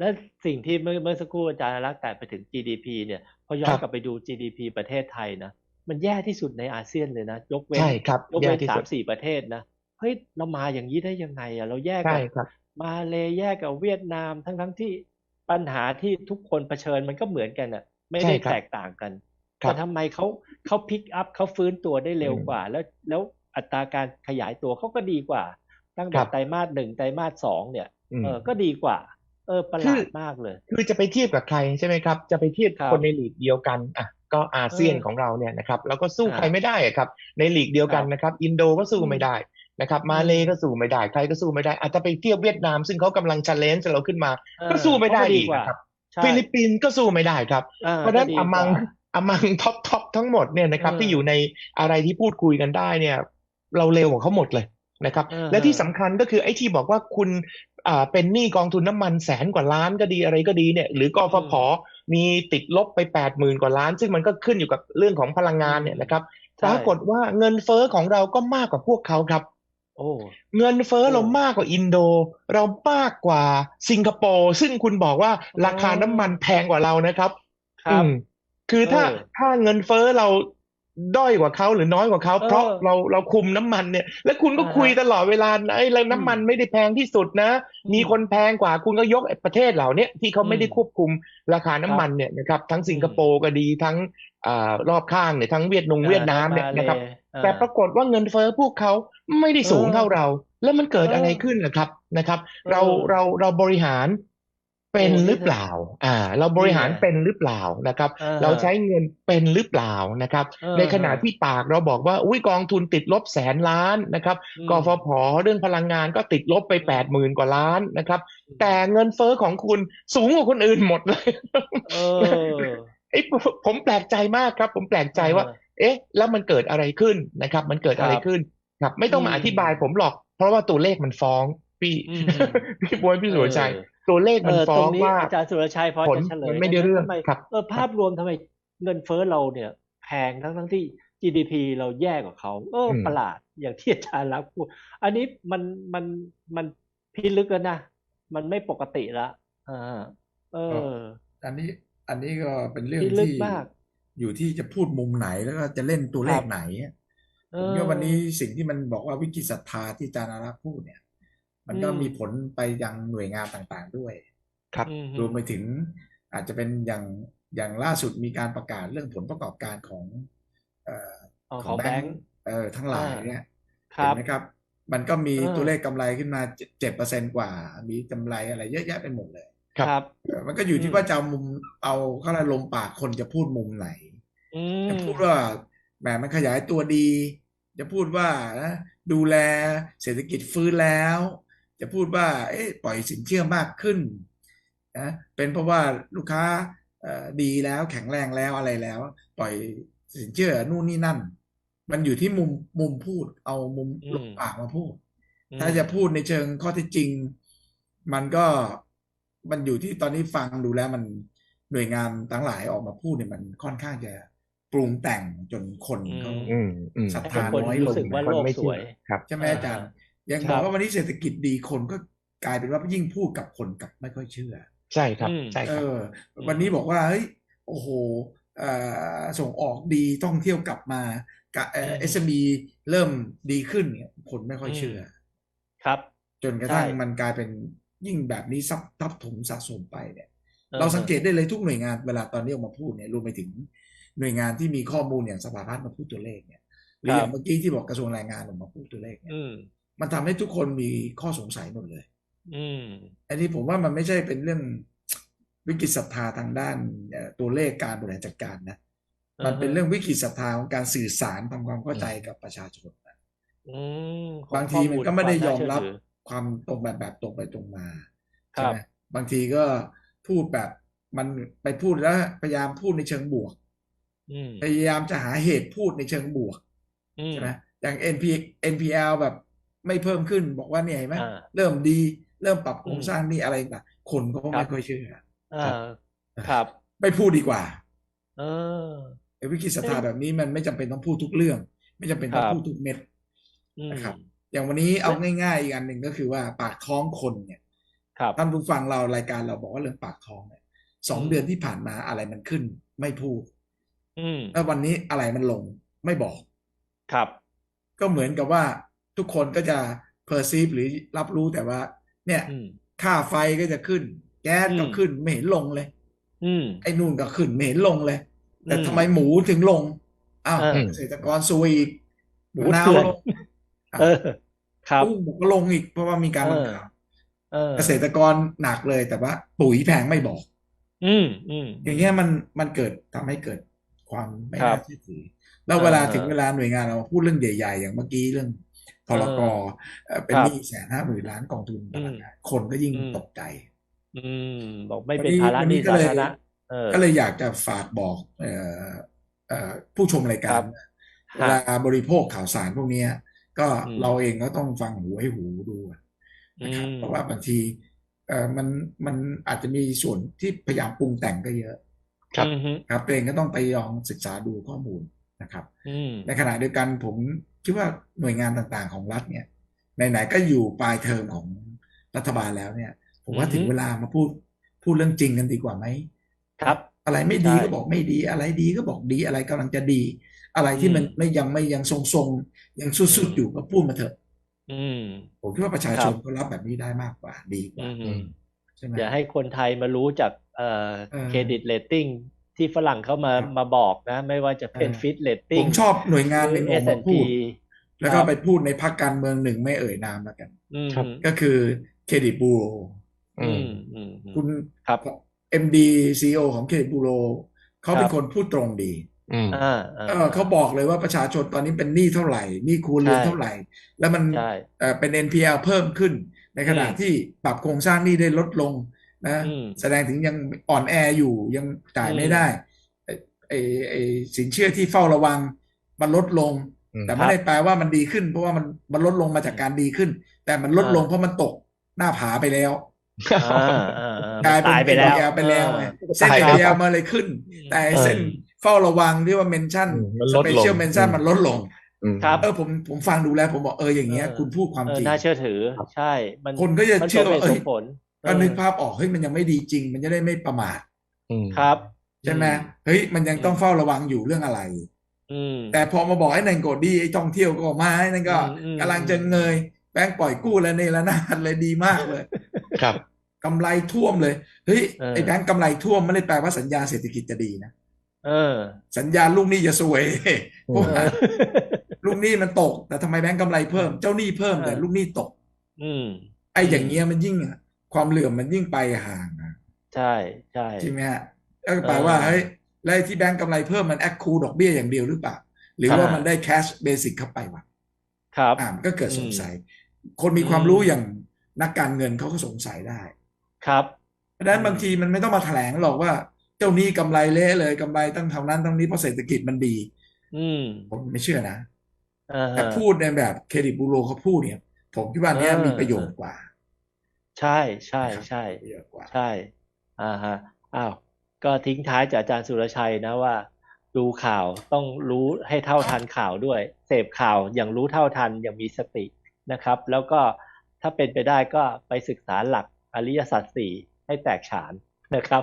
แล้วสิ่งที่เมื่อเมื่อสักครู่อาจารย์รักษ์แต่ไปถึง GDP เนี่ยพอย้อคนรับกลับไปดู GDP ประเทศไทยนะมันแย่ที่สุดในอาเซียนเลยนะ ยกเว้นใช่ครับยกแย่เว้นที่สาสุมดสี่ประเทศนะเฮ้ยเรามาอย่างนี้ได้ยังไงอะเราแย่ใช่กับครับมาเลแย่กับเวียดนามทั้งทั้งที่ปัญหาที่ทุกคนเผชิญมันก็เหมือนกันอะ ไม่ใช่ได้ครับแตกต่างกันครัแต่บทำไมเขาเขาพิกอัพเขาฟื้นตัวได้เร็วอืมกว่า แล้วแล้วอัตราการขยายตัวเขาก็ดีกว่า ตั้งคแต่รับไตรมาสหนึ่งไตรมาสสองเนี่ยอืมเออก็ดีกว่า เออประหคืลาอดมากเลย คือจะไปเทียบกับใครใช่ไหมครับ จะไปเทียบครับคนในลีกเดียวกันอะก็อาเซียนเออของเราเนี่ยนะครับเราก็สู้ครับใครไม่ได้อะครับ ในลีกเดียวกันครับนะครับ อินโดก็สู้ไม่ได้นะครับมาเลอืมก็สู้ไม่ได้ใครก็สู้ไม่ได้อาจจะไปเทียบเวียดนาม ซึ่งเขากำลังชันเลนจ์เราขึ้นมาเออก็สู้ไม่ได้เขาก็ดีอีกกว่านะครับใช่ฟิลิปปินส์ก็สู้ไม่ได้ครับอ่าเพราะฉะนั้นก็ดีอมังกว่าอมังท็อปท็อปทั้งหมดเนี่ยนะครับเออที่อยู่ในอะไรที่พูดคุยกันได้เนี่ย เราเร็วกว่าเขาหมดเลยนะครับเออและที่สำคัญก็คือไอ้ที่บอกว่าคุณ อ่าเป็นหนี้กองทุนน้ำมันแสนกว่าล้านก็ดีอะไรก็ดีเนี่ย หรือกฟผมีติดลบไปแปดหมื่นกว่าล้าน ซึ่งมันก็ขึ้นอยู่กับเรื่องของพลังงานเนี่ยนะครับปใช่รากฏว่าเงินเฟ้อของเราก็มากกว่าพวกเขาครับโอ้เงินเฟ้อโอ้เรามากกว่าอินโด เรามากกว่าสิงคโปร์ซึ่งคุณบอกว่าราคาอ๋อน้ำมันแพงกว่าเรานะครับ ครับอืมคือถ้าเออถ้าเงินเฟ้อเรา ด้อยกว่าเขาหรือน้อยกว่าเขาเออเพราะเราเราคุมน้ำมันเนี่ย แล้วคุณก็อ่าฮะคุยตลอดเวลาไอ้แล้วน้ำมันไม่ได้แพงที่สุดนะอืมมีคนแพงกว่าคุณก็ยกไอ้ประเทศเหล่าเนี้ยที่เขาไม่ได้อืมควบคุมราคาน้ำมันเนี่ยนะครับทั้งสิงคโปร์ก็ดีทั้งอ่ารอบข้างเนี่ยทั้งเวียดนงเวียดนามเนี่ยนะครับอ่าแต่ปรากฏว่าเงินเฟ้อพวกเขาไม่ได้สูงเออเท่าเรา แล้วมันเกิดเออออะไรขึ้นล่ะครับนะครับ เราเออเราเราบริหาร เป็นโอ้หรือเปล่า อ่า เราบริหารนี่ไงเป็นหรือเปล่านะครับอ่าฮะเราใช้เงินเป็นหรือเปล่านะครับเออในขณะที่ปากเราบอกว่า อุ้ยกองทุนติดลบแสนล้านนะครับอืมกฟผ เรื่องพลังงานก็ติดลบไปอืมแปดหมื่นกว่าล้านนะครับ แต่เงินเฟ้อของคุณสูงกว่าคนอื่นหมดเลยเออไอ้ยผมผมแปลกใจมากครับ ผมแปลกใจว่าเออเอ๊ะ แล้วมันเกิดอะไรขึ้นนะครับ มันเกิดอะไรครับขึ้นครับ ไม่ต้องมาอืมอธิบายผมหรอก เพราะว่าตัวเลขมันฟ้องพี่อืมพี่บวยพี่สุรชัยเออ ตัวเลขเอมันอฟ้ตอรงงนี้ว่าอาจารย์สุรชัยพอผลจะเฉลยมันไม่ได้หเรื่องทำไมครับเออภาพรวมทำไมเงินเฟ้อเราเนี่ยแพงทั้งทั้งที่ GDP เราแย่กว่าเขาเอออมประหลาดอย่างที่อาจารย์รักษณ์พูดอันนี้มันมันมันพิลึกแล้วนะมันไม่ปกติละอ่าเออ อันนี้อันนี้ก็เป็นเรื่องที่ลึกที่มากอยู่ที่จะพูดมุมไหนแล้วก็จะเล่นตัวเลขไหนเอผมอคิดว่าวันนี้สิ่งที่มันบอกว่าวิกฤตศรัทธาที่อาจารย์อารักษ์พูดเนี่ย มันก็อืมมีผลไปยังหน่วยงานต่างๆด้วย ครับอืมรวมไปถึงอาจจะเป็นอย่างอย่างล่าสุดมีการประกาศเรื่องผลประกอบการของเอ่ออ๋อของแบงค์เอ่อทั้งหลายอ่าเนี่ยครัเห็บนไหมครับ มันก็มีเออตัวเลขกำไรขึ้นมาเจ็ดเปอร์เซนกว่า มีกำไรอะไรเยอะแยะไปหมดเลย ครับครับเออมันก็อยู่อืที่มว่าจะเอามุมเอาเขาเรียกลมปากคนจะพูดมุมไหนอืจะมพูดว่าแหมมันขยายตัวดี จะพูดว่านะดูแลเศรษฐกิจฟื้นแล้ว จะพูดว่าเอ๊ะปล่อยสินเชื่อมากขึ้นนะเป็นเพราะว่าลูกค้าเอ่อดีแล้วแข็งแรงแล้วอะไรแล้ว ปล่อยสินเชื่อนู่นนี่นั่น มันอยู่ที่มุมมุมพูด เอามุมอืมลมปากมาพูดอืมถ้าจะพูดในเชิงข้อเท็จจริง มันก็มันอยู่ที่ตอนนี้ฟังดูแล้วมันหน่วยงานทั้งหลายออกมาพูดเนี่ยมันค่อนข้างจะปรุงแต่งจนคนเขาอืมอืมศรัทให้ธาคนน้อยลรู้งสึกว่านะโลกไม่สเชื่วอยครับใช่ไหมอ่าอาจารย์ ยังครับอบกว่าวันนี้เศรษฐกิจดีคนก็กลายเป็นว่ายิ่งพูดกับคนกลับไม่ค่อยเชื่อ ใช่ครับอืมใช่เอครับอวันนี้บอกว่าเฮ้ยโอ้โหเอ่อส่งออกดีท่องเที่ยวกลับมากะเอ่ออืม SME เริ่มดีขึ้นเนี่ยคนไม่ค่อยเชื่ออครับ จนกระทั่งใช่มันกลายเป็นยิ่งแบบนี้ซับทับถมสะสมไปเนี่ยออเราสังเกตได้เลยทุกหน่วยงานเวลาตอนนี้ออกมาพูดเนี่ยรวมไปถึงหน่วยงานที่มีข้อมูลอย่างสภาพัฒน์มาพูดตัวเลขเนี่ยหรืออย่างเมื่อกี้ที่บอกกระทรวงแรงงานออกมาพูดตัวเลขเนี่ยอื มมันทำให้ทุกคนมีข้อสงสัยหมดเลย อืมอันนี้ผมว่ามันไม่ใช่เป็นเรื่องวิกฤตศรัทธาทางด้านเอ่อตัวเลขการบริหารจัดการนะ มันเป็นเรื่องวิกฤตศรัทธาของการสื่อสารทำความเข้าใจกับประชาชนนะอืมขอบางทีมันก็ไม่ได้ยอมรับควาน่าเชื่ถืความตรงแบบแบบตรงไปตรงมาครัใช่บไหมบางทีก็พูดแบบมันไปพูดแล้วพยายามพูดในเชิงบวกอืมพยายามจะหาเหตุพูดในเชิงบวกอืมใช่ไหมอย่าง NP NPL แบบ ไม่เพิ่มขึ้นบอกว่าเนี่ยเห็นไหมอ่าเริ่มดีเริ่มปรับโครอืงมสร้างหนี่อะไรต่างคนก็ครัไม่บค่อยเชื่ออ่าครับ ไม่พูดดีกว่า เออไอ้วิกฤตศรัทธาเอ๊ะแบบนี้มันไม่จำเป็นต้องพูดทุกเรื่อง ไม่จำเป็นต้องครับพูดทุกเม็ดอืมนะครับ อย่างวันนี้เอาง่ายๆอีกอันหนึ่งก็คือว่าปากท้องคนเนี่ยครับท่านผู้ฟังเรารายการเราบอกว่าเรื่องปากท้องเนี่ยสองอืมเดือนที่ผ่านมาอะไรมันขึ้น ไม่พูดอืมแล้ววันนี้อะไรมันลงไม่บอก ครับ ก็เหมือนกับว่า ทุกคนก็จะ perceive หรือรับรู้แต่ว่า เนี่ยอืมค่าไฟก็จะขึ้น แก๊สก็อืมขึ้นไม่เห็นลงเลยอืมไอ้นู่นก็ขึ้นไม่เห็นลงเลย แต่อืมทำไมหมูถึงลงอ้าวเออเกษตรกรซวยอีกหมูมะนาวเถื่อนลงเออครับกุ้งก็ลงอีกเพราะว่ามีการบังคับเออเกษตรกรหนักเลยแต่ว่า ปุ๋ยแพงไม่บอก อืมอืมอย่างเงี้ยมันมันเกิดทำให้เกิดความไม่ครัน่าบเชื่อถือแล้วเวลาเออถึงเวลาหน่วยงานเรามาพูดเรื่องใหญ่ ๆ อย่างเมื่อกี้เรื่อง พลกเอ่อเป็นครับหนี้แสนห้าหมื่นล้านกองทุนพลังงานคนก็ยิ่งอืมตกใจ อืมบอกไม่เป็นวันนี้ภาระวันหนี้นี้ก็สาเลยธารณะเออก็เลยอยากจะฝากบอกเอ่อเอ่อผู้ชมรายการครับเวลาบริโภคข่าวสารพวกเนี้ยก็อืมเราเองก็ต้องฟังหูให้หูดูนะครับอืมเพราะว่าบางทีเอ่อมันมันอาจจะมีส่วนที่พยายามปรุงแต่งก็เยอะ ครับอืมฮึครับตัวเองก็ต้องไปลองศึกษาดูข้อมูลนะครับอืมในขณะเดียวกันผม คิดว่าหน่วยงานต่างๆของรัฐเนี่ยไหนๆก็อยู่ปลายเทอมของรัฐบาลแล้วเนี่ย ผมว่าอือฮึถึงเวลามาพูดพูดเรื่องจริงกันดีกว่าไหมครับ อะไรไม่ดีใช่ก็บอกไม่ดี อะไรดีก็บอกดีอะไรกำลังจะดี อะไรที่มันอืมไม่ยังไม่ยังทรงๆยังสุดอืมๆอยู่ก็พูดมาเถอะอืมผมคิดว่าประชาคชรันบก็รับแบบนี้ได้มากกว่าดีกว่าอืมอืมใช่ไหมอย่าให้คนไทยมารู้จากเอ่อเออเครดิตเรตติ้ง ที่ฝรั่งเข้ามาครับมาบอกนะ ไม่ว่าจะเป็นเออฟิตเรตผติ้งมชอบหน่วยงานหนึ่งออกมาพูดแล้วก็ครับไปพูดในพรรคการเมืองหนึ่งไม่เอ่ยนามแล้วกันอืมครับก็คือเครดิตบูโรอือืมมอืมอืมคุณครับ MD CEO ของเครดิตบูโรเขาเป็ครันบคนพูดตรงดีอืมอ่าอ่าเออเขาบอกเลยว่าประชาชนตอนนี้เป็นหนี้เท่าไหร่หนี้ครัวเรือนใช่เท่าไหร่ แล้วมันใช่เอ่อเป็น NPL เพิ่มขึ้น ในขณะอืมที่ปรับโครงสร้างหนี้ได้ลดลง นะอืมแสดงถึงยังอ่อนแออยู่ยังจ่ายไม่อืมได้ไอ้ไอ้ไอ้สินเชื่อที่เฝ้าระวังมันลดลงอืมแต่ไม่ได้แปลว่ามันดีขึ้น เพราะว่ามันมันลดลงมาจากการดีขึ้น แต่มันลดลงเพราะมันตกหน้าผาไปแล้วอ่าอ่าอ่ากลายเป็นตายไปแล้ว NPL ไปแล้วไงเออเส้นตาย NPL มาเลยขึ้น แต่ไอ้เส้นเออเฝ้าระวังที่ว่าเมนชั่นอืมมันสลดเปลงเชียลเมนชั่นอืมมันลดลงอืมครับเออผมผมฟังดูแล้ว ผมบอกเอออย่างเงี้ยเออคุณพูดความเอจอริงน่าเชื่อถือ ใช่ มันคนก็จะมันเชื่อสมเหว่าตุเอ้สยมผล ก็นึกเออภาพออกเฮ้ยมันยังไม่ดีจริง มันจะได้ไม่ประมาทอืมครับใช่ไหมเฮ้ยมันยังต้องเฝ้าระวังอยู่เรื่องอะไรอืมแต่พอมาบอกไอ้นั่นก็ดีไอ้ท่องเที่ยวก็มาไอ้นั่นก็อืมอืมกำลังจะเงยแบงก์ปล่อยกู้แล้วนี่แล้วนาดเลยดีมากเลย ครับกำไรท่วมเลยเฮ้ยเออไอ้แบงก์กำไรท่วมไม่ได้แปลว่าสัญญาณเศรษฐกิจจะดีนะเออ สัญญาณลูกหนี้จะซวยอืมเพราะว่าลูกหนี้มันตก แต่ทำไมแบงก์กำไรเพิ่ม เจ้าหนี้เพิ่มแต่เออลูกหนี้ตก อืมไอ้อย่างเงี้ยมันยิ่ง ความเหลื่อมมันยิ่งไปห่างอะใช่ใช่ใช่ไหมฮะก็แปลว่าเออเฮ้ยแล้วไอ้ที่แบงก์กำไรเพิ่มมันแอคคูดอกเบี้ยอย่างเดียวหรือเปล่า หรือครับว่ามันได้แคชเบสิกเข้าไปวะครับอ่ามันก็เกิดอืมสงสัย คนมีความรู้อย่างนักการเงินเขาก็สงสัยได้ ครับเพราะฉะนั้นอืมบางทีมันไม่ต้องมาแถลงหรอกว่า เจ้าหนี้กำไรเละเลยกำไรตั้งเท่านั้นตั้งนี้เพราะเศรษฐกิจมันดี อืมผมไม่เชื่อนะอ่าแต่พูดในแบบเครดิตบูโรเขาพูดเนี่ย ผมคิดว่าเนี้ยเออมีประโยชน์กว่า ใช่ใช่นะครับใช่ประโยชน์กว่าใช่อ่าฮะอ้าวก็ทิ้งท้ายจากอาจารย์สุรชัยนะว่า ดูข่าวต้องรู้ให้เท่าทันข่าวด้วย เสพข่าวอย่างรู้เท่าทันอย่างมีสตินะครับ แล้วก็ถ้าเป็นไปได้ก็ไปศึกษาหลักอริยสัจสี่ให้แตกฉานนะครับ